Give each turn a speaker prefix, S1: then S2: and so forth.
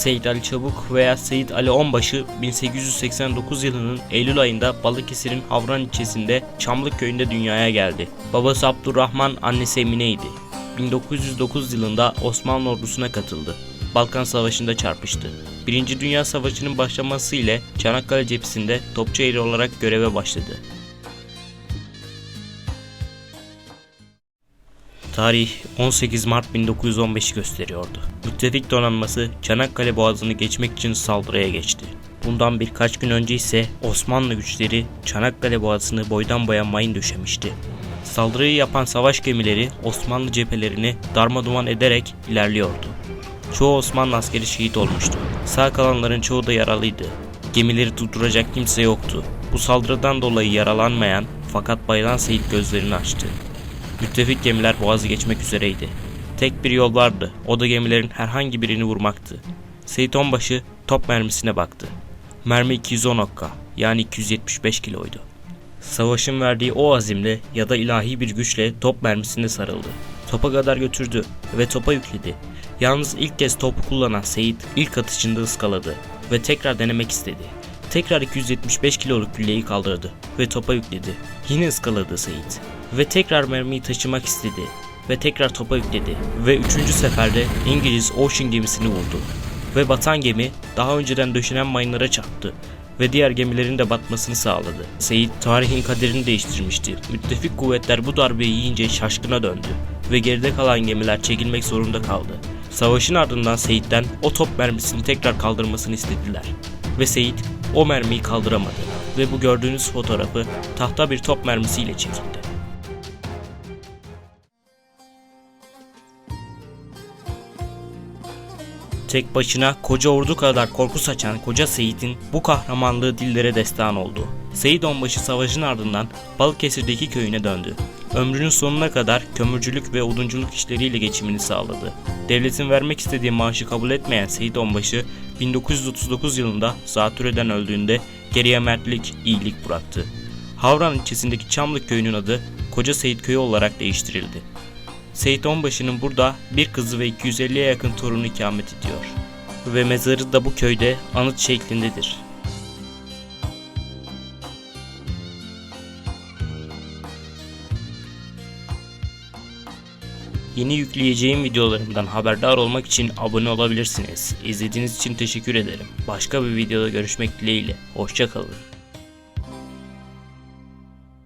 S1: Seyit Ali Çabuk veya Seyit Ali Onbaşı 1889 yılının Eylül ayında Balıkesir'in Havran ilçesinde Çamlık köyünde dünyaya geldi. Babası Abdurrahman, annesi Emine'ydi. 1909 yılında Osmanlı ordusuna katıldı. Balkan Savaşı'nda çarpıştı. Birinci Dünya Savaşı'nın başlaması ile Çanakkale cephesinde topçu eri olarak göreve başladı. Tarih 18 Mart 1915'i gösteriyordu. Müttefik donanması Çanakkale Boğazı'nı geçmek için saldırıya geçti. Bundan birkaç gün önce ise Osmanlı güçleri Çanakkale Boğazı'nı boydan boya mayın döşemişti. Saldırıyı yapan savaş gemileri Osmanlı cephelerini darmaduman ederek ilerliyordu. Çoğu Osmanlı askeri şehit olmuştu. Sağ kalanların çoğu da yaralıydı. Gemileri durduracak kimse yoktu. Bu saldırıdan dolayı yaralanmayan fakat bayılan Seyit gözlerini açtı. Müttefik gemiler boğazı geçmek üzereydi. Tek bir yol vardı. O da gemilerin herhangi birini vurmaktı. Seyit Onbaşı top mermisine baktı. Mermi 210 okka yani 275 kiloydu. Savaşın verdiği o azimle ya da ilahi bir güçle top mermisine sarıldı. Topa kadar götürdü ve topa yükledi. Yalnız ilk kez topu kullanan Seyit ilk atışında ıskaladı ve tekrar denemek istedi. Tekrar 275 kiloluk külleyi kaldırdı ve topa yükledi. Yine ıskaladı Seyit ve tekrar mermiyi taşımak istedi ve tekrar topa yükledi ve üçüncü seferde İngiliz Ocean gemisini vurdu ve batan gemi daha önceden döşenen mayınlara çarptı ve diğer gemilerin de batmasını sağladı. Seyit tarihin kaderini değiştirmişti. Müttefik kuvvetler bu darbeyi yiyince şaşkına döndü ve geride kalan gemiler çekilmek zorunda kaldı. Savaşın ardından Seyit'ten o top mermisini tekrar kaldırmasını istediler. Ve Seyit o mermiyi kaldıramadı ve bu gördüğünüz fotoğrafı tahta bir top mermisiyle çekildi. Tek başına koca ordu kadar korku saçan koca Seyit'in bu kahramanlığı dillere destan oldu. Seyit Onbaşı savaşın ardından Balıkesir'deki köyüne döndü. Ömrünün sonuna kadar kömürcülük ve odunculuk işleriyle geçimini sağladı. Devletin vermek istediği maaşı kabul etmeyen Seyit Onbaşı 1939 yılında zatürreden öldüğünde geriye mertlik, iyilik bıraktı. Havran ilçesindeki Çamlık köyünün adı Koca Seyit Köyü olarak değiştirildi. Seyit Onbaşı'nın burada bir kızı ve 250'ye yakın torunu ikamet ediyor. Ve mezarı da bu köyde anıt şeklindedir. Yeni yükleyeceğim videolarımdan haberdar olmak için abone olabilirsiniz. İzlediğiniz için teşekkür ederim. Başka bir videoda görüşmek dileğiyle. Hoşçakalın.